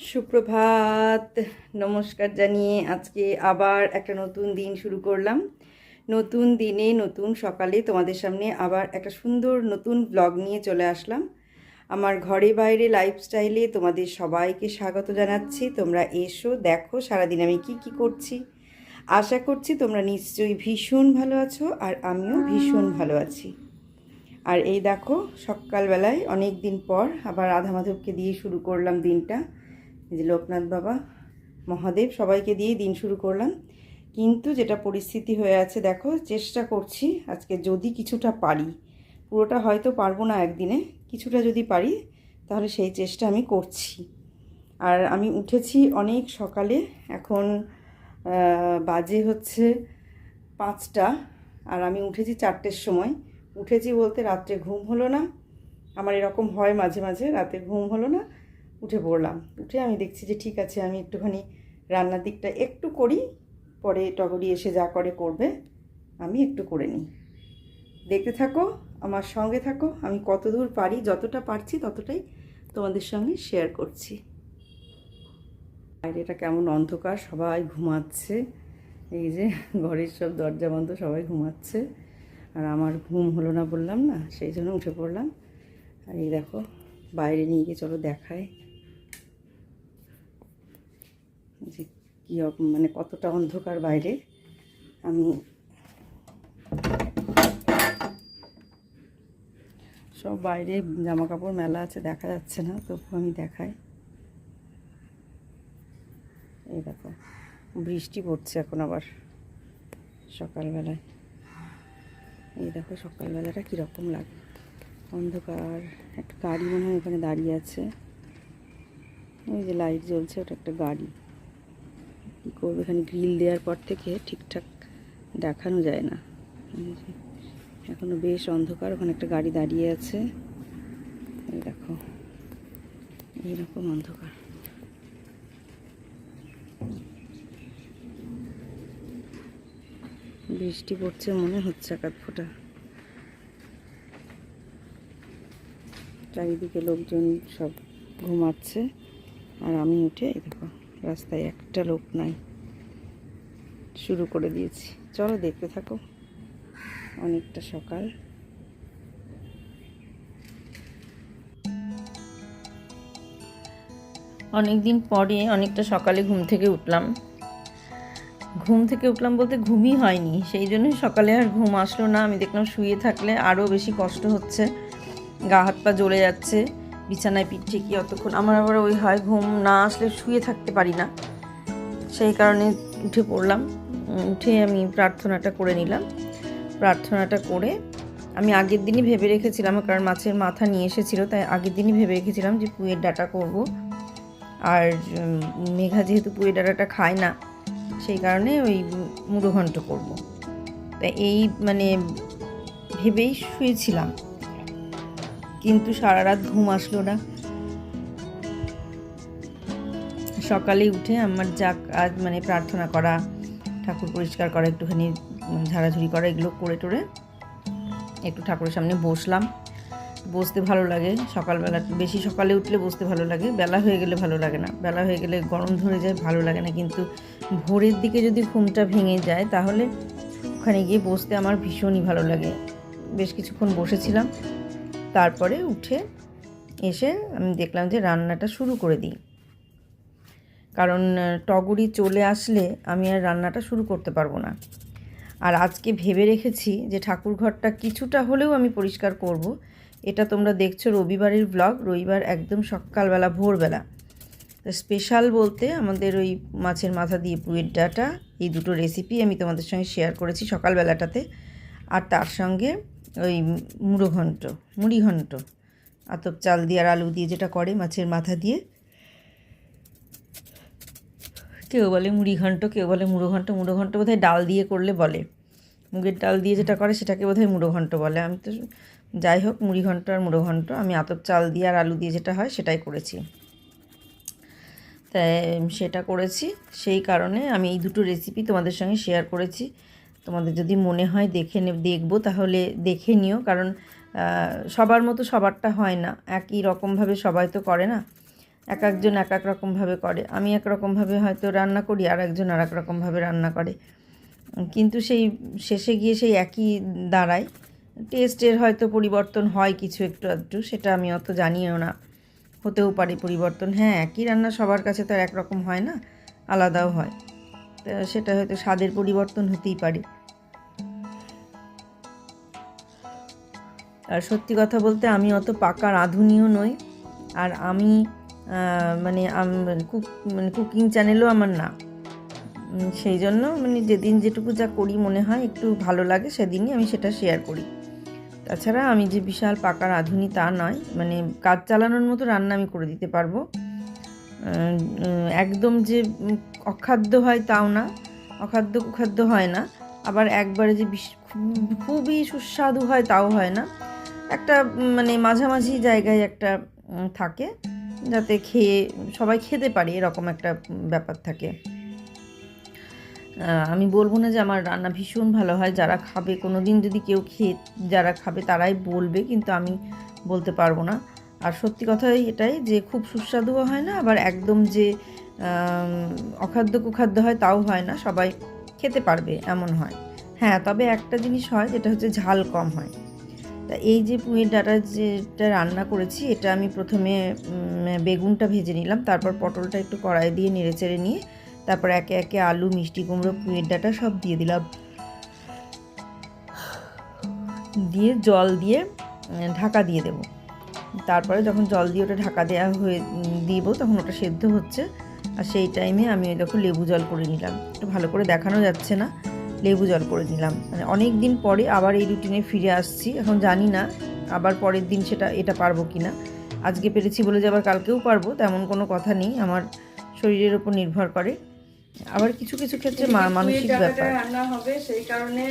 সুপ্রভাত। নমস্কার জানিয়ে আজকে আবার একটা নতুন দিন শুরু করলাম। নতুন দিনে, নতুন সকালে তোমাদের সামনে আবার একটা সুন্দর নতুন ব্লগ নিয়ে চলে আসলাম। আমার ঘরে বাইরে লাইফস্টাইলে তোমাদের সবাইকে স্বাগত জানাচ্ছি। তোমরা এসো, দেখো সারাদিন আমি কি কি করছি। আশা করছি তোমরা নিশ্চয়ই ভীষণ ভালো আছো আর আমিও ভীষণ ভালো আছি। আর এই দেখো, সকালবেলায় অনেক দিন পর আবার রাধা মাধবকে দিয়ে শুরু করলাম দিনটা। যে লোকনাথ বাবা, মহাদেব, সবাইকে দিয়েই দিন শুরু করলাম। কিন্তু যেটা পরিস্থিতি হয়ে আছে, দেখো, চেষ্টা করছি আজকে যদি কিছুটা পারি। পুরোটা হয়তো পারব না একদিনে, কিছুটা যদি পারি, তাহলে সেই চেষ্টা আমি করছি। আর আমি উঠেছি অনেক সকালে, এখন বাজে হচ্ছে পাঁচটা, আর আমি উঠেছি চারটের সময়। উঠেছি বলতে রাত্রে ঘুম হলো না, আমার এরকম হয় মাঝে মাঝে, রাতে ঘুম হলো না উঠে পড়লাম। উঠে আমি দেখছি যে ঠিক আছে, আমি একটুখানি রান্নার দিকটা একটু করি, পরে টগরি এসে যা করে করবে, আমি একটু করে নিই। দেখতে থাকো, আমার সঙ্গে থাকো, আমি কতদূর পারি, যতটা পারছি ততটাই তোমাদের সঙ্গে শেয়ার করছি। বাইরেটা কেমন অন্ধকার, সবাই ঘুমাচ্ছে। এই যে ঘরের সব দরজা বন্ধ, সবাই ঘুমাচ্ছে। আর আমার ঘুম হলো না বললাম না, সেই জন্য উঠে পড়লাম। আর এই দেখো, বাইরে নিয়ে গিয়ে চলো দেখায়। যে কী মানে কতটা অন্ধকার বাইরে, আমি সব বাইরে জামা কাপড় মেলা আছে, দেখা যাচ্ছে না তবু আমি দেখাই। এই দেখো, বৃষ্টি পড়ছে এখন আবার সকালবেলায়। এই দেখো সকালবেলাটা কীরকম লাগে। অন্ধকার, একটা গাড়ি মনে হয় ওখানে দাঁড়িয়ে আছে। ওই যে লাইট জ্বলছে, ওটা একটা গাড়ি। কী করবে? এখানে গ্রিল দেওয়ার পর থেকে ঠিকঠাক দেখানো যায় না। এখনও বেশ অন্ধকার, ওখানে একটা গাড়ি দাঁড়িয়ে আছে। দেখো, এইরকম অন্ধকার। বৃষ্টি পড়ছে মনে হচ্ছে একাধ ফোটা। চারিদিকে লোকজন সব ঘুমাচ্ছে, আর আমি উঠে এই দেখো। রাস্তায় একটা লোক নাই। শুরু করে দিয়েছি। চলো দেখতে থাকো। অনেকটা সকাল। অনেক দিন পরে অনেকটা সকালে ঘুম থেকে উঠলাম। ঘুম থেকে উঠলাম বলতে ঘুমই হয়নি। সেই জন্যই সকালে আর ঘুম আসলো না। আমি দেখলাম শুয়ে থাকলে আরও বেশি কষ্ট হচ্ছে। গা হাত পা জ্বলে যাচ্ছে। বিছানায় পিঠ ঠেকি অতক্ষণ। আমার আবার ওই হয় ঘুম না আসলে শুয়ে থাকতে পারি না। সেই কারণে উঠে পড়লাম। উঠে আমি প্রার্থনাটা করে নিলাম। প্রার্থনাটা করে আমি আগের দিনই ভেবে রেখেছিলাম, কারণ মাছের মাথা নিয়ে এসেছিল, তাই আগের দিনই ভেবে রেখেছিলাম যে পুয়ের ডাটা করব। আর মেঘা যেহেতু পুয়ের ডাটাটা খায় না, সেই কারণে ওই মুড়ো ঘন্ট করব। তা এই মানে ভেবেই শুয়েছিলাম। কিন্তু সারা রাত ঘুম আসলো না। সকালে উঠে আমার যা কাজ মানে প্রার্থনা করা, ঠাকুর পরিষ্কার করা, একটুখানি ঝাড়াঝুড়ি করা, এগুলো করে টোরে একটু ঠাকুরের সামনে বসলাম। বসতে ভালো লাগে। সকালবেলা, বেশি সকালে উঠলে বসতে ভালো লাগে। বেলা হয়ে গেলে ভালো লাগে না। বেলা হয়ে গেলে গরম ধরে যায়, ভালো লাগে না। কিন্তু ভোরের দিকে যদি ঘুমটা ভেঙে যায়, তাহলে ওখানে গিয়ে বসতে আমার ভীষণই ভালো লাগে। বেশ কিছুক্ষণ বসেছিলাম। তারপরে উঠে এসে আমি দেখলাম যে রান্নাটা শুরু করে দিই। কারণ টগরি চলে আসলে আমি আর রান্নাটা শুরু করতে পারব না। আর আজকে ভেবে রেখেছি যে ঠাকুর ঘরটা কিছুটা হলেও আমি পরিষ্কার করব। এটা তোমরা দেখছ রবিবারের ব্লগ রবিবার একদম সকালবেলা, ভোরবেলা। স্পেশাল বলতে আমাদের ওই মাছের মাথা দিয়ে পুয়ের ডাটা, এই দুটো রেসিপি আমি তোমাদের সঙ্গে শেয়ার করেছি সকালবেলাটাতে। আর তার সঙ্গে ওই মুড়ো ঘন্ট মুড়ি ঘন্ট আতপ চাল দিয়ে আর আলু দিয়ে যেটা করে মাছের মাথা দিয়ে। কেউ বলে মুড়ি ঘন্ট কেউ বলে মুড়ো ঘন্ট মুড়ো ঘন্ট বোধহয় ডাল দিয়ে করলে বলে। মুগের ডাল দিয়ে যেটা করে সেটাকে বোধহয় মুড়ো ঘন্ট বলে। আমি তো যাই হোক মুড়ি ঘন্ট আর মুড়ো ঘন্ট আমি আতপ চাল দিয়ে আর আলু দিয়ে যেটা হয় সেটাই করেছি। তাই সেটা করেছি। সেই কারণে আমি এই দুটো রেসিপি তোমাদের সঙ্গে শেয়ার করেছি। তোমাদের যদি মনে হয় দেখে নে, দেখব, তাহলে দেখে নিও। কারণ সবার মতো সবারটা হয় না। একই রকমভাবে সবাই তো করে না। এক একজন এক এক রকমভাবে করে। আমি এক রকমভাবে হয়তো রান্না করি, আর একজন আর এক রকমভাবে রান্না করে। কিন্তু সেই শেষে গিয়ে সেই একই দাঁড়ায়। টেস্টের হয়তো পরিবর্তন হয় কিছু একটু একটু সেটা আমি অত জানিও না। হতেও পারে পরিবর্তন। হ্যাঁ একই রান্না সবার কাছে তো আর একরকম হয় না, আলাদাও হয়। সেটা হয়তো স্বাদের পরিবর্তন হতেই পারে। আর সত্যি কথা বলতে আমি অত পাকা রাঁধুনিও নই। আর আমি মানে কুক মানে কুকিং চ্যানেলও আমার না। সেই জন্য মানে যেদিন যেটুকু যা করি মনে হয়, একটু ভালো লাগে, সেদিনই আমি সেটা শেয়ার করি। তাছাড়া আমি যে বিশাল পাকা রাঁধুনি তা নয় মানে কাজ চালানোর মতো রান্না আমি করে দিতে পারব। একদম যে অখাদ্য হয় তাও না, অখাদ্য কুখাদ্য হয় না। আবার একবারে যে খুবই সুস্বাদু হয় তাও হয় না। একটা মানে মাঝামাঝি জায়গায় একটা থাকে যাতে খেয়ে, সবাই খেতে পারে এরকম একটা ব্যাপার থাকে। আমি বলব না যে আমার রান্না ভীষণ ভালো হয়, যারা খাবে কোনো দিন যদি কেউ খেয়ে, যারা খাবে তারাই বলবে, কিন্তু আমি বলতে পারব না। আর সত্যি কথাই এটাই যে খুব সুস্বাদুও হয় না, আবার একদম যে অখাদ্য কুখাদ্য হয় তাও হয় না, সবাই খেতে পারবে, এমন হয়। হ্যাঁ তবে একটা জিনিস হয়, যেটা হচ্ছে ঝাল কম হয়। তা এই যে পুঁয়ের ডাটা যেটা রান্না করেছি, এটা আমি প্রথমে বেগুনটা ভেজে নিলাম, তারপর পটলটা একটু কড়াই দিয়ে নেড়ে চেড়ে নিয়ে, তারপর একে একে আলু, মিষ্টি কুমড়ো পুঁয়ের ডাটা সব দিয়ে দিলাম। দিয়ে জল দিয়ে ঢাকা দিয়ে দেব। তারপরে যখন জল দিয়ে ওটা ঢাকা দেওয়া হয়ে দিব, তখন ওটা সেদ্ধ হচ্ছে। আর সেই টাইমে আমি ওই দেখো লেবু জল করে নিলাম। একটু ভালো করে দেখানো যাচ্ছে না। লেবু জল করে নিলাম। মানে অনেক দিন পরে আবার এই রুটিনে ফিরে আসছি এখন জানি না আবার পরের দিন সেটা এটা পারব কি না আজকে পেরেছি বলে যে আবার কালকেও পারব তেমন কোনো কথা নেই আমার শরীরের উপর নির্ভর করে। আবার কিছু কিছু ক্ষেত্রে মা- মানসিক ব্যাপার। রান্না হবে সেই কারণে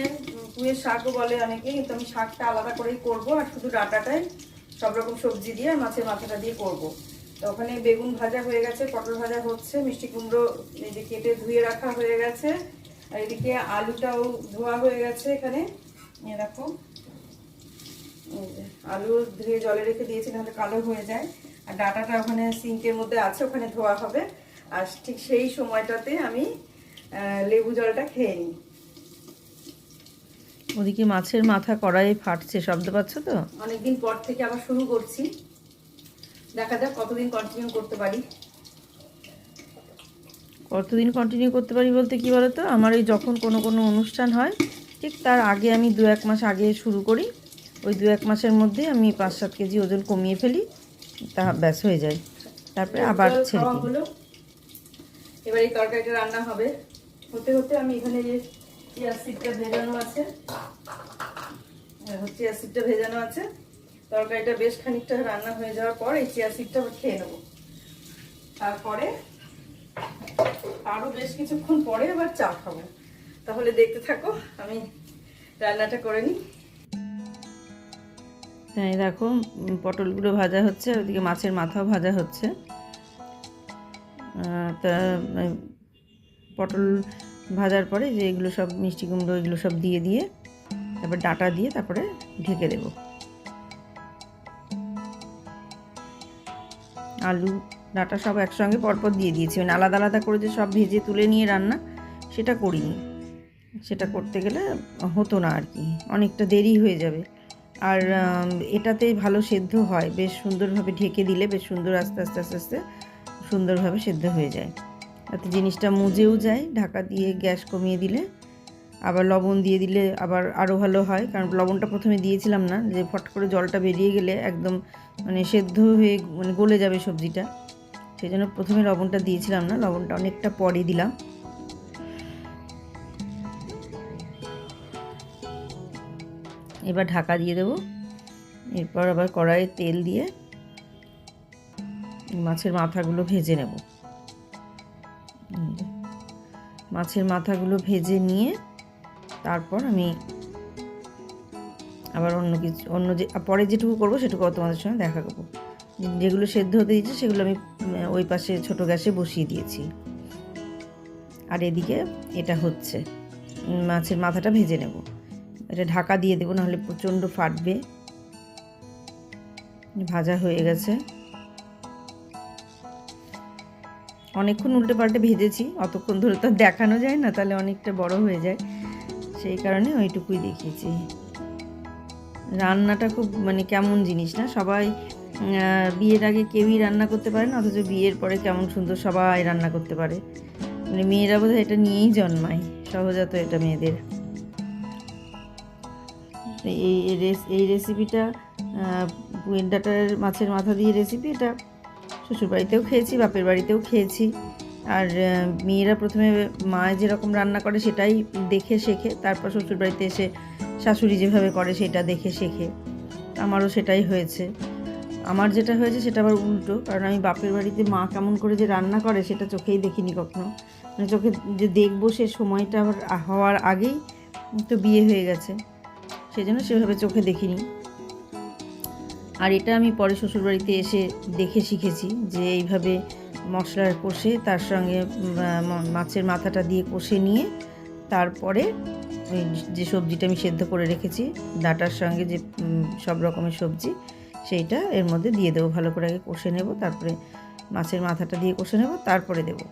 পুঁয়ের শাকও বলে অনেকে কিন্তু আমি শাকটা আলাদা করেই করব আর শুধু ডাঁটাটাই সব রকম সবজি দিয়ে আর মাছের মাথাটা দিয়ে করব। তো ওখানে বেগুন ভাজা হয়ে গেছে পটল ভাজা হচ্ছে মিষ্টি কুমড়ো এই যে কেটে ধুয়ে রাখা হয়ে গেছে আর এদিকে আলুটাও ধোয়া হয়ে গেছে এখানে। এরকম আলু ধুয়ে জলে রেখে দিয়েছি নাহলে কালো হয়ে যায়। আর ডাটাটা ওখানে সিঙ্কের মধ্যে আছে ওখানে ধোয়া হবে। আর ঠিক সেই সময়টাতে আমি লেবু জলটা খেয়ে নিই। ওদিকে মাছের মাথা কড়াই ফাটছে শব্দ পাচ্ছ তো? অনেকদিন পর থেকে আবার শুরু করছি। দেখা যাক কতদিন কন্টিনিউ করতে পারি। কতদিন কন্টিনিউ করতে পারি বলতে কি বলো তো আমার ওই যখন কোনো কোনো অনুষ্ঠান হয় ঠিক তার আগে আমি দু এক মাস আগে শুরু করি। ওই দু এক মাসের মধ্যে আমি পাঁচ সাত কেজি ওজন কমিয়ে ফেলি তা ব্যাস হয়ে যায়। তারপরে আবার ছেড়ে দিই। এবার এই তরকারিটা রান্না হবে। হতে হতে আমি এখানে যে সিডটা ভেজানো আছে চিয়া সিডটা ভেজানো আছে। তরকারিটা বেশ খানিকটা রান্না হয়ে যাওয়ার পর এই চিয়া সিডটা খেয়ে নেব। তারপরে আরও বেশ কিছুক্ষণ পরে আবার চা খাব। তাহলে দেখতে থাকো, আমি রান্নাটা করে নিই। তাই দেখো পটলগুলো ভাজা হচ্ছে, ওদিকে মাছের মাথাও ভাজা হচ্ছে। তা পটল ভাজার পরে যে এগুলো সব মিষ্টি কুমড়ো, এগুলো সব দিয়ে দিয়ে, তারপর ডাটা দিয়ে তারপরে ঢেকে দেব। আলু ডাটা সব একসঙ্গে পরপর দিয়ে দিয়েছি। মানে আলাদা আলাদা করে যে সব ভেজে তুলে নিয়ে রান্না, সেটা করিনি। সেটা করতে গেলে হতো না আর কি। অনেকটা দেরি হয়ে যাবে। আর এটাতেই ভালো সেদ্ধ হয়। বেশ সুন্দরভাবে ঢেকে দিলে বেশ সুন্দর আস্তে আস্তে আস্তে আস্তে সুন্দরভাবে সেদ্ধ হয়ে যায়। তাতে জিনিসটা মুজেও যায়। ঢাকা দিয়ে গ্যাস কমিয়ে দিলে, আবার লবণ দিয়ে দিলে আবার আরও ভালো হয়। কারণ লবণটা প্রথমে দিয়েছিলাম না, যে ফট করে জলটা বেরিয়ে গেলে একদম মানে সেদ্ধ হয়ে মানে গলে যাবে সবজিটা। সেই জন্য প্রথমে লবণটা দিয়েছিলাম না, লবণটা অনেকটা পরে দিলাম। এবার ঢাকা দিয়ে দেবো। এরপর আবার কড়াইয়ে তেল দিয়ে মাছের মাথাগুলো ভেজে নেব। মাছের মাথাগুলো ভেজে নিয়ে তারপর আমি আবার অন্য কিছু, অন্য যে পরে যেটুকু করব সেটুকু তোমাদের সঙ্গে দেখা করব। যেগুলো সেদ্ধ হতে দিয়েছি, সেগুলো আমি ওই পাশে ছোট গ্যাসে বসিয়ে দিয়েছি। আর এদিকে এটা হচ্ছে মাছের মাথাটা ভেজে নেব। এটা ঢাকা দিয়ে দেবো, নাহলে প্রচণ্ড ফাটবে। ভাজা হয়ে গেছে। অনেকক্ষণ উল্টে পাল্টে ভেজেছি, অতক্ষণ ধরে তো দেখানো যায় না, তাহলে অনেকটা বড় হয়ে যায়। সেই কারণে ওইটুকুই দেখিয়েছি। রান্নাটা খুব মানে কেমন জিনিস না, সবাই বিয়ের আগে কেউই রান্না করতে পারে না, অথচ বিয়ের পরে কেমন সুন্দর সবাই রান্না করতে পারে। মানে মেয়েরা বোধহয় এটা নিয়েই জন্মায়, সহজাত এটা মেয়েদের। এই এই রেসিপিটা পুয়ের ডাটার মাছের মাথা দিয়ে রেসিপি এটা শ্বশুরবাড়িতেও খেয়েছি, বাপের বাড়িতেও খেয়েছি। আর মেয়েরা প্রথমে মা যেরকম রান্না করে সেটাই দেখে শেখে, তারপর শ্বশুরবাড়িতে এসে শাশুড়ি যেভাবে করে সেটা দেখে শেখে। আমারও সেটাই হয়েছে। আমার যেটা হয়েছে সেটা আবার উল্টো, কারণ আমি বাপের বাড়িতে মা কেমন করে যে রান্না করে সেটা চোখেই দেখিনি কখনো। মানে চোখে যে দেখব সে সময়টা আবার হওয়ার আগেই তো বিয়ে হয়ে গেছে। সেই জন্য সেভাবে চোখে দেখিনি। আর এটা আমি পরে শ্বশুরবাড়িতে এসে দেখে শিখেছি যে এইভাবে মশলার কষে, তার সঙ্গে মাছের মাথাটা দিয়ে কষে নিয়ে তারপরে ওই যে সবজিটা আমি সেদ্ধ করে রেখেছি, ডাটার সঙ্গে যে সব রকমের সবজি সেইটা এর মধ্যে দিয়ে দেবো, ভালো করে আগে কষে নেব, তারপরে মাছের মাথাটা দিয়ে কষে নেব, তারপরে দেবো।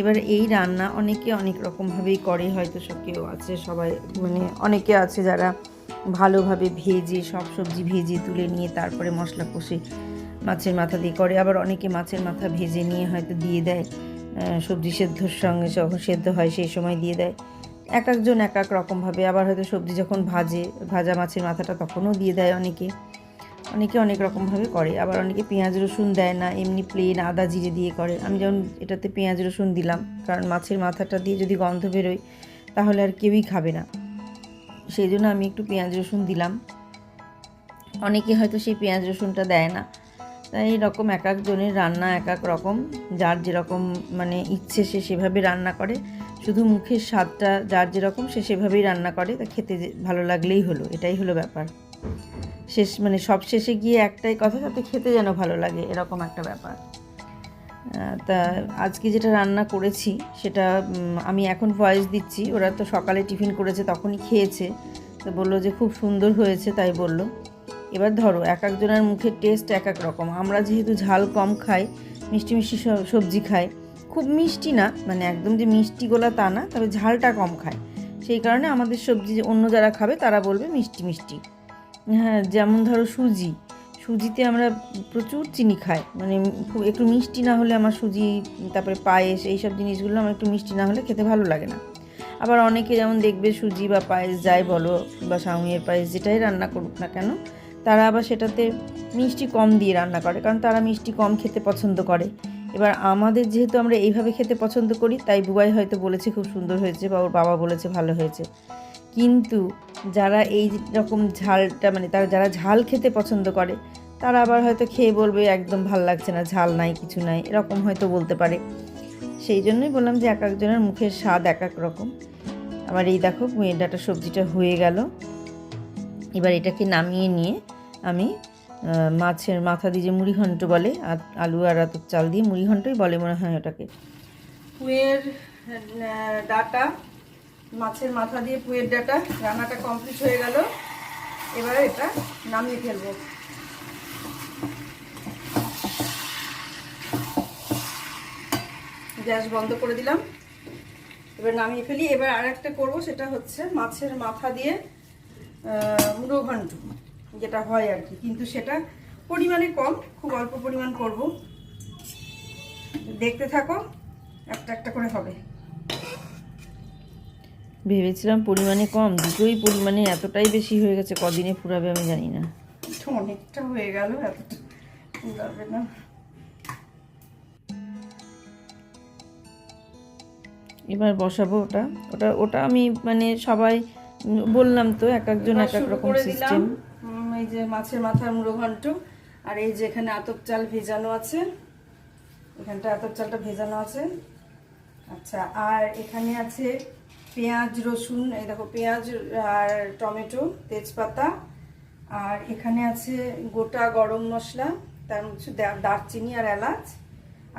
এবার এই রান্না অনেকে অনেক রকমভাবেই করে, হয়তো সব কেউ আছে, সবাই মানে অনেকে আছে যারা ভালোভাবে ভেজে, সব সবজি ভেজে তুলে নিয়ে তারপরে মশলা কষে মাছের মাথা দিয়ে করে। আবার অনেকে মাছের মাথা ভেজে নিয়ে হয়তো দিয়ে দেয় সবজি সেদ্ধর সঙ্গে যখন সেদ্ধ হয় সেই সময় দিয়ে দেয়। এক একজন এক এক রকমভাবে। আবার হয়তো সবজি যখন ভাজে, ভাজা মাছের মাথাটা তখনও দিয়ে দেয় অনেকে। অনেকে অনেক রকমভাবে করে, আবার অনেকে পেঁয়াজ, রসুন দেয় না, এমনি প্লেন আদা জিরে দিয়ে করে। আমি যেমন এটাতে পেঁয়াজ, রসুন দিলাম, কারণ মাছের মাথাটা দিয়ে যদি গন্ধ বেরোয়, তাহলে আর কেউই খাবে না। সেই জন্য আমি একটু পেঁয়াজ, রসুন দিলাম। অনেকে হয়তো সেই পেঁয়াজ, রসুনটা দেয় না। তাই এরকম এক একজনের রান্না এক এক রকম, যার যেরকম মানে ইচ্ছে সে সেভাবে রান্না করে। শুধু মুখের স্বাদটা যার যেরকম সে সেভাবেই রান্না করে, তা খেতে ভালো লাগলেই হলো, এটাই হলো ব্যাপার। শেষ মানে সব শেষে গিয়ে একটাই কথা যাতে খেতে যেন ভালো লাগে, এরকম একটা ব্যাপার। তা আজকে যেটা রান্না করেছি, সেটা আমি এখন ভয়েস দিচ্ছি, ওরা তো সকালে টিফিন করেছে, তখনই খেয়েছে। তো বলল যে খুব সুন্দর হয়েছে, তাই বলল। এবার ধরো, এক একজনের মুখের টেস্ট এক এক রকম। আমরা যেহেতু ঝাল কম খাই, মিষ্টি মিষ্টি সবজি খাই, খুব মিষ্টি না মানে একদম যে মিষ্টি গোলা তা না, তবে ঝালটা কম খায়। সেই কারণে আমাদের সবজি অন্য যারা খাবে, তারা বলবে মিষ্টি মিষ্টি। যেমন ধরো সুজি। সুজিতে আমরা প্রচুর চিনি খাই। মানে খুব একটু মিষ্টি না হলে আমার সুজি, তারপরে পায়েস এইসব জিনিসগুলো আমার একটু মিষ্টি না হলে খেতে ভালো লাগে না। আবার অনেকে যেমন দেখবে সুজি বা পায়েস যাই বলো বা সাউমিয়ের পায়েস যেটাই রান্না করুক না কেন, তারা আবার সেটাতে মিষ্টি কম দিয়ে রান্না করে কারণ তারা মিষ্টি কম খেতে পছন্দ করে। এবার আমাদের যেহেতু আমরা এইভাবে খেতে পছন্দ করি, তাই বুবাই হয়তো বলেছে খুব সুন্দর হয়েছে বা ওর বাবা বলেছে ভালো হয়েছে। কিন্তু যারা এই রকম ঝালটা মানে তারা যারা ঝাল খেতে পছন্দ করে, তারা আবার হয়তো খেয়ে বলবে, একদম ভালো লাগছে না, ঝাল নাই, কিছু নাই। এরকম হয়তো বলতে পারে। সেই জন্যই বললাম যে এক একজনের মুখের স্বাদ এক এক রকম। আবার এই দেখো মেয়ের ডাটা সবজিটা হয়ে গেল। এবার এটাকে নামিয়ে নিয়ে আমি মাছের মাথা দিয়ে যে মুড়ি ঘন্ট বলে আর আলু আর আতপ চাল দিয়ে মুড়ি ঘন্টই বলে মনে হয় ওটাকে। পুয়ের ডাটা মাছের মাথা দিয়ে পুয়ের ডাটা, রান্নাটা কমপ্লিট হয়ে গেল। এবারে এটা নামিয়ে ফেলব। গ্যাস বন্ধ করে দিলাম। এবার নামিয়ে ফেলি। এবার আর একটা করব, সেটা হচ্ছে মাছের মাথা দিয়ে মুড়ো ঘন্ট, যেটা হয় আর কি। কিন্তু সেটা পরিমাণে কম, খুব অল্প পরিমাণ করব। দেখতে থাকো, একটা একটা করে হবে। ভেবেছিলাম পরিমাণে কম দুটোই পরিমাণে এতটাই বেশি হয়ে গেছে কদিনে ফুরাবে আমি জানি না। অনেকটা হয়ে গেল এতটা যাবে না। এবার বসাবো ওটা। ওটা ওটা আমি মানে সবাই বললাম তো এক একজন এক এক রকম সিস্টেম এই যে মাছের মাথার মুড়ো ঘন্ট আর এই যে এখানে আতপ চাল ভেজানো আছে। এখানটা আতপ চালটা ভেজানো আছে। আচ্ছা আর এখানে আছে পেঁয়াজ, রসুন, এই দেখো পেঁয়াজ আর টমেটো, তেজপাতা। আর এখানে আছে গোটা গরম মশলা, তার মধ্যে দারচিনি আর এলাচ।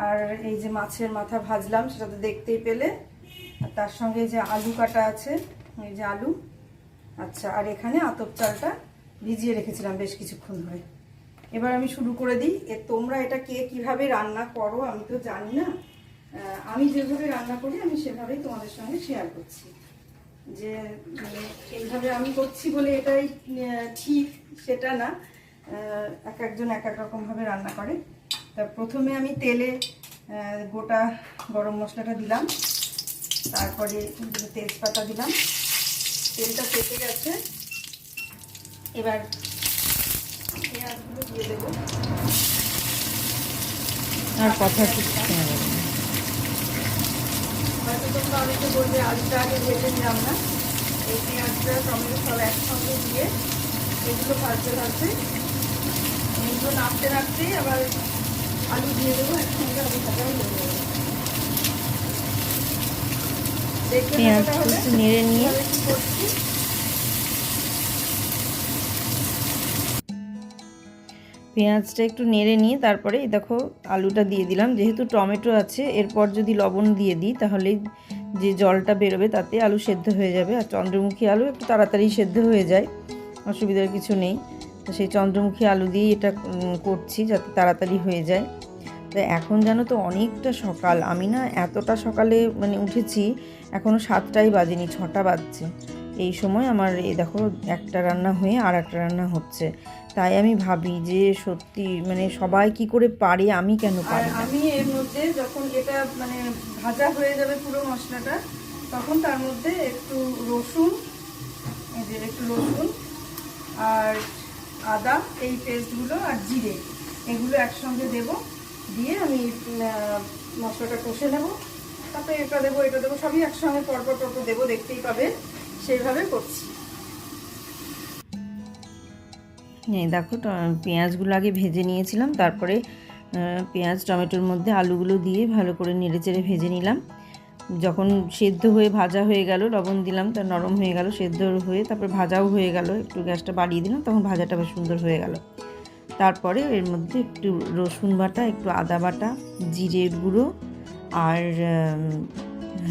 আর এই যে মাছের মাথা ভাজলাম, সেটা তো দেখতেই পেলে। আর তার সঙ্গে যে আলু কাটা আছে, এই যে আলু। আচ্ছা আর এখানে আতপ চালটা ভিজিয়ে রেখেছিলাম বেশ কিছুক্ষণ ধরে। এবার আমি শুরু করে দিই। তোমরা এটা কে কীভাবে রান্না করো আমি তো জানি না। আমি যেভাবে রান্না করি, আমি সেভাবেই তোমাদের সঙ্গে শেয়ার করছি। যে মানে এইভাবে আমি করছি বলে এটাই ঠিক, সেটা না। এক একজন এক এক রকমভাবে রান্না করে। তা প্রথমে আমি তেলে গোটা গরম মশলাটা দিলাম। তারপরে তেজপাতা দিলাম। তেলটা পেতে গেছে। এবার পেঁয়াজগুলো দিয়ে দেবো। আর কথা ঠিক। হয়তো তোমরা অনেকে বলবে আলুটা আগে ভেজে নিলাম না। এই পেঁয়াজটা টমেটো সব একসঙ্গে দিয়ে এগুলো ভাজতে ভাজতে এগুলো নাড়তে নাড়তে আবার আলু দিয়ে দেবো একসঙ্গে আলু ভাজা হয়ে যাবে। পেঁয়াজ নেড়ে নিয়ে করছি? পেঁয়াজটা একটু নেড়ে নিয়ে তারপরে দেখো আলুটা দিয়ে দিলাম। যেহেতু টমেটো আছে, এরপর যদি লবণ দিয়ে দিই তাহলে যে জলটা বেরোবে তাতে আলু সেদ্ধ হয়ে যাবে। আর চন্দ্রমুখী আলু একটু তাড়াতাড়ি সেদ্ধ হয়ে যায়, অসুবিধার কিছু নেই। তো সেই চন্দ্রমুখী আলু দিয়েই এটা করছি যাতে তাড়াতাড়ি হয়ে যায়। তো এখন জানো তো অনেকটা সকাল। আমি না এতটা সকালে মানে উঠেছি এখনও সাতটাই বাজেনি, ছটা বাজছে। এই সময় আমার এই দেখো একটা রান্না হয়ে আর একটা রান্না হচ্ছে। তাই আমি ভাবি যে সত্যি মানে সবাই কি করে পারে আমি কেন পারি আমি এর মধ্যে যখন এটা মানে ভাজা হয়ে যাবে পুরো মশলাটা তখন তার মধ্যে একটু রসুন এই যে একটু রসুন আর আদা এই পেস্টগুলো আর জিরে এগুলো একসঙ্গে দেব। দিয়ে আমি মশলাটা কষে নেব। তারপরে এটা দেবো এটা দেবো সবই একসঙ্গে পরপর পরপর দেবো দেখতেই পাবে। সেইভাবে করছি। এই দেখো পেঁয়াজগুলো আগে ভেজে নিয়েছিলাম, তারপরে পেঁয়াজ, টমেটোর মধ্যে আলুগুলো দিয়ে ভালো করে নেড়ে চেড়ে ভেজে নিলাম। যখন সেদ্ধ হয়ে ভাজা হয়ে গেল, লবণ দিলাম, তা নরম হয়ে গেল, সেদ্ধ হয়ে তারপর ভাজাও হয়ে গেল, একটু গ্যাসটা বাড়িয়ে দিলাম, তখন ভাজাটা বেশ সুন্দর হয়ে গেল। তারপরে এর মধ্যে একটু রসুন বাটা, একটু আদা বাটা জিরের গুঁড়ো আর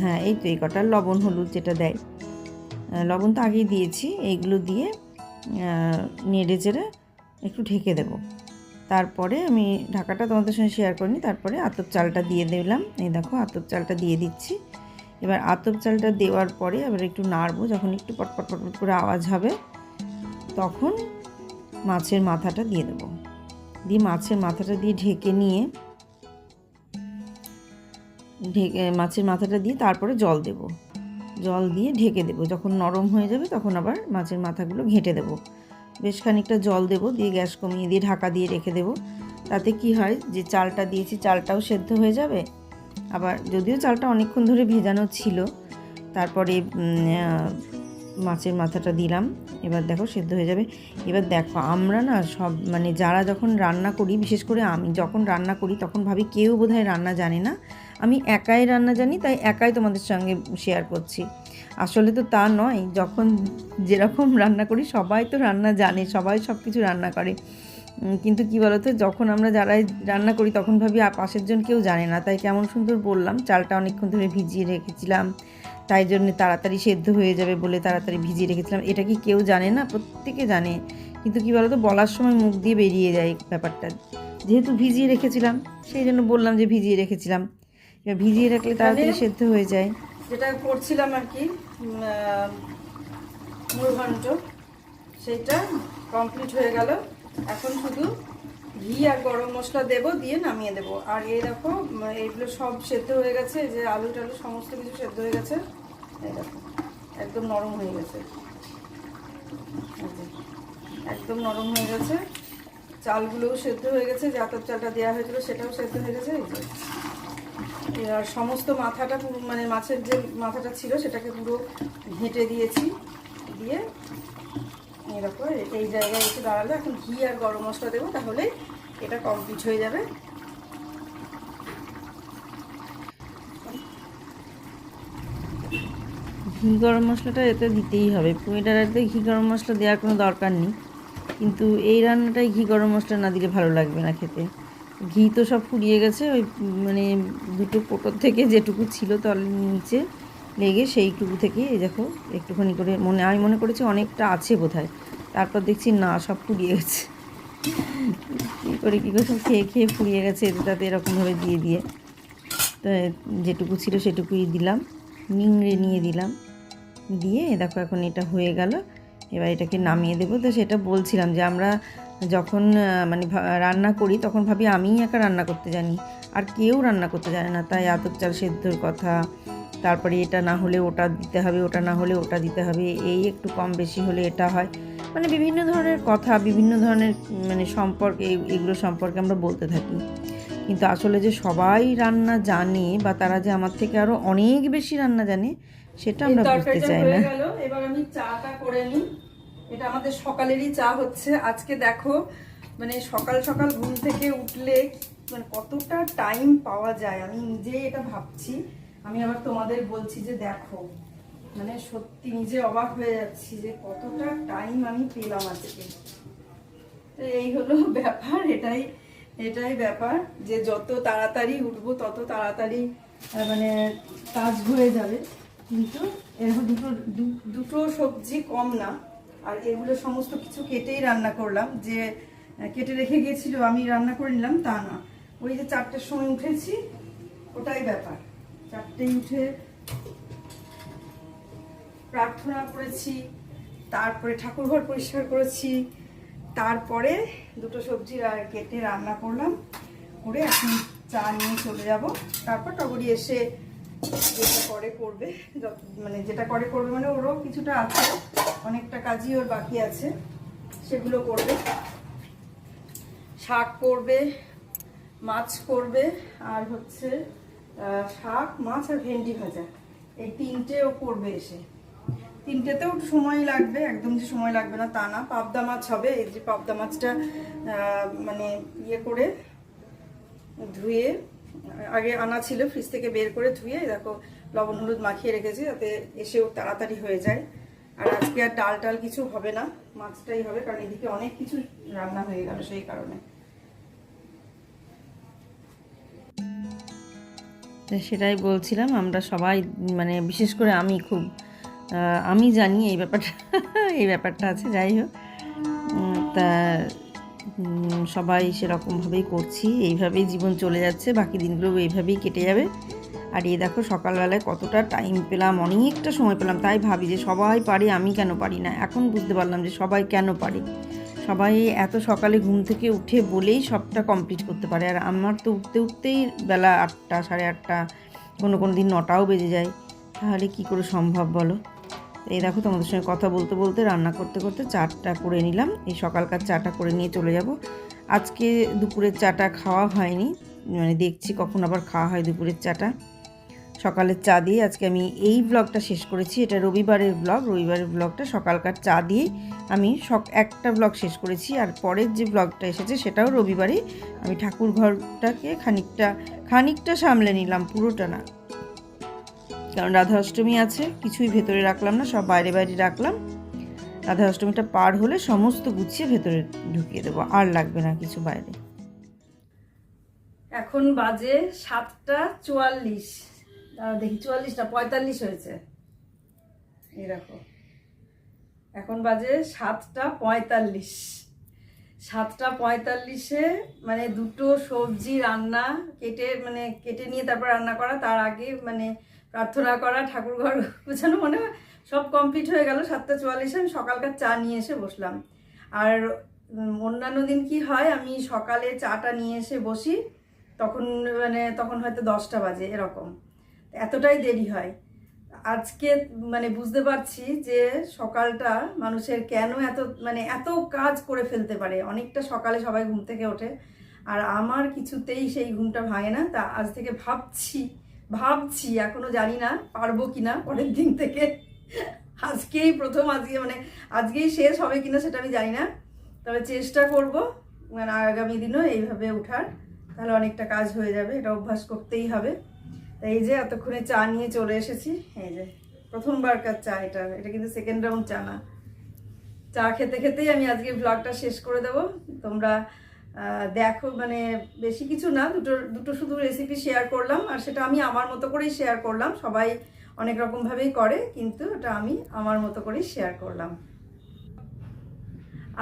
হ্যাঁ এই তো এই কটা, লবণ, হলুদ যেটা দেয়। লবণ তো আগেই দিয়েছি, এইগুলো দিয়ে নেড়ে চেড়ে একটু ঢেকে দেব। তারপরে আমি ঢাকাটা তোমাদের সঙ্গে শেয়ার করিনি তারপরে আতপ চালটা দিয়ে দিলাম। এই দেখো, আতপ চালটা দিয়ে দিচ্ছি। এবার আতপ চালটা দেওয়ার পরে আবার একটু নাড়বো, যখন একটু পটপট পটপট করে আওয়াজ হবে, তখন মাছের মাথাটা দিয়ে দেবো। দিয়ে মাছের মাথাটা দিয়ে ঢেকে নিয়ে, ঢেকে মাছের মাথাটা দিয়ে তারপরে জল দেব। জল দিয়ে ঢেকে দেবো। যখন নরম হয়ে যাবে তখন আবার মাছের মাথাগুলো ঘেঁটে দেবো। বেশ খানিকটা জল দেবো, দিয়ে গ্যাস কমিয়ে দিয়ে ঢাকা দিয়ে রেখে দেবো। তাতে কি হয় যে চালটা দিয়েছি, চালটাও সেদ্ধ হয়ে যাবে। আবার যদিও চালটা অনেকক্ষণ ধরে ভেজানো ছিল, তারপরে মাছের মাথাটা দিলাম। এবার দেখো সেদ্ধ হয়ে যাবে। এবার দেখো আমরা না সব মানে যারা যখন রান্না করি, বিশেষ করে আমি যখন রান্না করি, তখন ভাবি কেউ বোধহয় রান্না জানে না। আমি একাই রান্না জানি, তাই একাই তোমাদের সঙ্গে শেয়ার করছি। আসলে তো তা নয়, যখন যেরকম রান্না করি, সবাই তো রান্না জানে, সবাই সব কিছু রান্না করে। কিন্তু কি বলতো, যখন আমরা যারাই রান্না করি, তখন ভাবি পাশের জন কেউ জানে না। তাই কেমন সুন্দর বললাম, চালটা অনেকক্ষণ ধরে ভিজিয়ে রেখেছিলাম। তাই জন্য তাড়াতাড়ি সেদ্ধ হয়ে যাবে বলে তাড়াতাড়ি ভিজিয়ে রেখেছিলাম। এটা কি কেউ জানে না? প্রত্যেকে জানে। কিন্তু কি বলতো, বলার সময় মুখ দিয়ে বেরিয়ে যায় ব্যাপারটা। যেহেতু ভিজিয়ে রেখেছিলাম, সেই জন্য বললাম যে ভিজিয়ে রেখেছিলাম। ভিজিয়ে রাখলে তাড়াতাড়ি সেদ্ধ হয়ে যায়। যেটা করছিলাম আর কি মুড়ঘণ্ট সেটা কমপ্লিট হয়ে গেল। এখন শুধু ঘি আর গরম মশলা দেবো দিয়ে নামিয়ে দেবো। আর এই দেখো এইগুলো সব সেদ্ধ হয়ে গেছে যে আলু টালু সমস্ত কিছু সেদ্ধ হয়ে গেছে। এই দেখো একদম নরম হয়ে গেছে। একদম নরম হয়ে গেছে। চালগুলোও সেদ্ধ হয়ে গেছে যে আতপ চালটা দেওয়া হয়েছিল সেটাও সেদ্ধ হয়ে গেছে এই যে। আর সমস্ত মাথাটা পুরো মানে মাছের যে মাথাটা ছিল সেটাকে পুরো ঘেঁটে দিয়েছি। দিয়ে এরকম এই জায়গায় এসে দাঁড়াল এখন ঘি আর গরম মশলা দেবো, তাহলে এটা কমপ্লিট হয়ে যাবে। ঘি গরম মশলাটা এতে দিতেই হবে। পুঁই ডাঁটাতে ঘি গরম মশলা দেওয়ার কোনো দরকার নেই। কিন্তু এই রান্নাটাই ঘি গরম মশলা না দিলে ভালো লাগবে না খেতে। ঘি তো সব ফুরিয়ে গেছে, ওই মানে দুটো কোটোর থেকে যেটুকু ছিল তার নিচে লেগে সেইটুকু থেকে, এই দেখো, একটুখানি করে মনে, আমি মনে করেছি অনেকটা আছে বোধহয়। তারপর দেখছি না, সব ফুরিয়ে গেছে। কী করে কী করে সব খেয়ে খেয়ে ফুরিয়ে গেছে, এতে তাতে এরকমভাবে দিয়ে দিয়ে। তো যেটুকু ছিল সেটুকুই দিলাম, নিংড়ে নিয়ে দিলাম। দিয়ে, দেখো এখন এটা হয়ে গেল, এবার এটাকে নামিয়ে দেবো। তো সেটা বলছিলাম যে আমরা যখন মানে রান্না করি তখন ভাবি আমিই একা রান্না করতে জানি। আর কেউ রান্না করতে জানে না। তাই আতপ চাল সেদ্ধর কথা তারপরে এটা না হলে ওটা দিতে হবে ওটা না হলে ওটা দিতে হবে এই একটু কম বেশি হলে এটা হয়। মানে বিভিন্ন ধরনের কথা বিভিন্ন ধরনের মানে সম্পর্ক এগুলো সম্পর্কে আমরা বলতে থাকি। কিন্তু আসলে যে সবাই রান্না জানে বা তারা যে আমার থেকে আরও অনেক বেশি রান্না জানে সেটা আমরা বুঝতে চাই না। এবার আমি চাটা করে নিই। এটা আমাদের সকালেরই চা হচ্ছে। আজকে দেখো মানে সকাল সকাল ঘুম থেকে উঠলে মানে কতটা টাইম পাওয়া যায়, আমি নিজে এটা ভাবছি। আমি আবার তোমাদের বলছি যে দেখো মানে সত্যি নিজে অবাক হয়ে যাচ্ছি যে কতটা টাইম আমি পেলাম আজকে। তো এই হলো ব্যাপার, এটাই এটাই ব্যাপার যে যত তাড়াতাড়ি উঠবো, তত তাড়াতাড়ি মানে কাজ হয়ে যাবে। কিন্তু এরকম দুটো দুটো সবজি কম না। আর এগুলো সমস্ত কিছু কেটেই রান্না করলাম। যে কেটে রেখে গিয়েছিল, আমি রান্না করে নিলাম, তা না। ওই যে চারটের সময় উঠেছি, ওটাই ব্যাপার। চারটেই উঠে প্রার্থনা করেছি, তারপরে ঠাকুরঘর পরিষ্কার করেছি, তারপরে দুটো সবজি কেটে রান্না করলাম, করে এখন চা নিয়ে চলে যাব। তারপর টগরি এসে যেটা করে করবে মানে যেটা করে করবে মানে ওরও কিছুটা আছে, অনেকটা কাজই ওর বাকি আছে, সেগুলো করবে। শাক করবে, মাছ করবে, আর হচ্ছে শাক, মাছ আর ভেন্ডি ভাজা। এই তিনটে ও করবে এসে। তিনটেতেও সময় লাগবে, একদম যে সময় লাগবে না তা না, পাবদা মাছ হবে, এই যে পাবদা মাছটা মানে ইয়ে করে ধুয়ে আগে আনা ছিল ফ্রিজ থেকে বের করে ধুয়ে দেখো, লবণ হলুদ মাখিয়ে রেখেছি যাতে এসেও তাড়াতাড়ি হয়ে যায়। আর আজকে আর ডাল টাল কিছু হবে না, মাছটাই হবে, কারণ এদিকে অনেক কিছু রান্না হয়ে গেল সেই কারণে। সেটাই বলছিলাম, আমরা সবাই মানে বিশেষ করে আমি খুব আমি জানি এই ব্যাপারটা এই ব্যাপারটা আছে, যাই হোক। তা সবাই সেরকমভাবেই করছি। এইভাবেই জীবন চলে যাচ্ছে, বাকি দিনগুলো এইভাবেই কেটে যাবে। আর এই দেখো সকালবেলায় কতটা টাইম পেলাম, অনেকটা সময় পেলাম। তাই ভাবি যে সবাই পারে, আমি কেন পারি না? এখন বুঝতে পারলাম যে সবাই কেন পারে। সবাই এত সকালে ঘুম থেকে উঠে বলেই সবটা কমপ্লিট করতে পারে। আর আমার তো উঠতে উঠতেই বেলা আটটা, সাড়ে আটটা, কোনো কোনো দিন নটাও বেজে যায়। তাহলে কি করে সম্ভব বলো? এই দেখো তোমাদের সঙ্গে কথা বলতে বলতে, রান্না করতে করতে চাটা করে নিলাম। এই সকালকার চাটা করে নিয়ে চলে যাব। আজকে দুপুরের চাটা খাওয়া হয়নি। মানে দেখছি কখন আবার খাওয়া হয় দুপুরের চাটা। সকালের চা দিয়ে আজকে আমি এই ব্লগটা শেষ করেছি। এটা রবিবারের ব্লগ রবিবারের ব্লগটা সকালকার চা দিয়ে আমি সক একটা ব্লগ শেষ করেছি। আর পরের যে ব্লগটা এসেছে সেটাও রবিবারে। আমি ঠাকুর ঘরটাকে খানিকটা খানিকটা সামলে নিলাম, পুরোটা না। কারণ রাধা অষ্টমী আছে, কিছুই ভেতরে রাখলাম না, সব বাইরে বাইরে রাখলাম। রাধা অষ্টমীটা পার হলে সমস্ত গুছিয়ে ভেতরে ঢুকিয়ে দেবো, আর লাগবে না কিছু বাইরে। এখন বাজে সাতটা চুয়াল্লিশ। দেখি, চুয়াল্লিশ না, পঁয়তাল্লিশ হয়েছে। দেখো। এখন বাজে সাতটা পঁয়তাল্লিশ। সাতটা পঁয়তাল্লিশে মানে দুটো সবজি রান্না, কেটে মানে কেটে নিয়ে তারপর রান্না করা, তার আগে মানে প্রার্থনা করা, ঠাকুর ঘর গুছানো মানে সব কমপ্লিট হয়ে গেল, সাতটা চুয়াল্লিশে আমি সকালকার চা নিয়ে এসে বসলাম। আর অন্যান্য দিন কি হয়, আমি সকালে চাটা নিয়ে এসে বসি, তখন মানে তখন হয়তো দশটা বাজে, এরকম। এতটাই দেরি হয়। আজকে মানে বুঝতে পারছি যে সকালটা মানুষের কেন এত মানে এত কাজ করে ফেলতে পারে। অনেকটা সকালে সবাই ঘুম থেকে ওঠে। আর আমার কিছুতেই সেই ঘুমটা ভাঙে না, তা আজ থেকে ভাবছি ভাবছি, এখনও জানি না, পারব কিনা পরের দিন থেকে। আজকেই প্রথম, আজকে মানে আজকেই শেষ হবে কিনা সেটা আমি জানি না। তবে চেষ্টা করব মানে আগামী দিনও এইভাবে ওঠার তাহলে অনেকটা কাজ হয়ে যাবে, এটা অভ্যাস করতেই হবে। তা এই যে এতক্ষণে চা নিয়ে চলে এসেছি, এই যে প্রথমবারকার চা এটা? এটা কিন্তু সেকেন্ড রাউন্ড চা না। চা খেতে খেতেই আমি আজকে ব্লগটা শেষ করে দেব। তোমরা দেখো মানে বেশি কিছু না দুটো দুটো শুধু রেসিপি শেয়ার করলাম, আর সেটা আমি আমার মতো করেই শেয়ার করলাম। সবাই অনেক রকমভাবেই করে, কিন্তু এটা আমি আমার মতো করেই শেয়ার করলাম।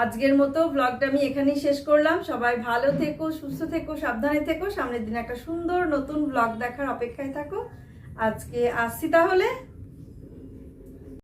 আজকের মতো ব্লগটা আমি এখানেই শেষ করলাম। সবাই ভালো থেকো, সুস্থ থেকো, সাবধানে থেকো। সামনের দিন একটা সুন্দর নতুন ব্লগ দেখার অপেক্ষায় থাকো। আজকে আসছি তাহলে।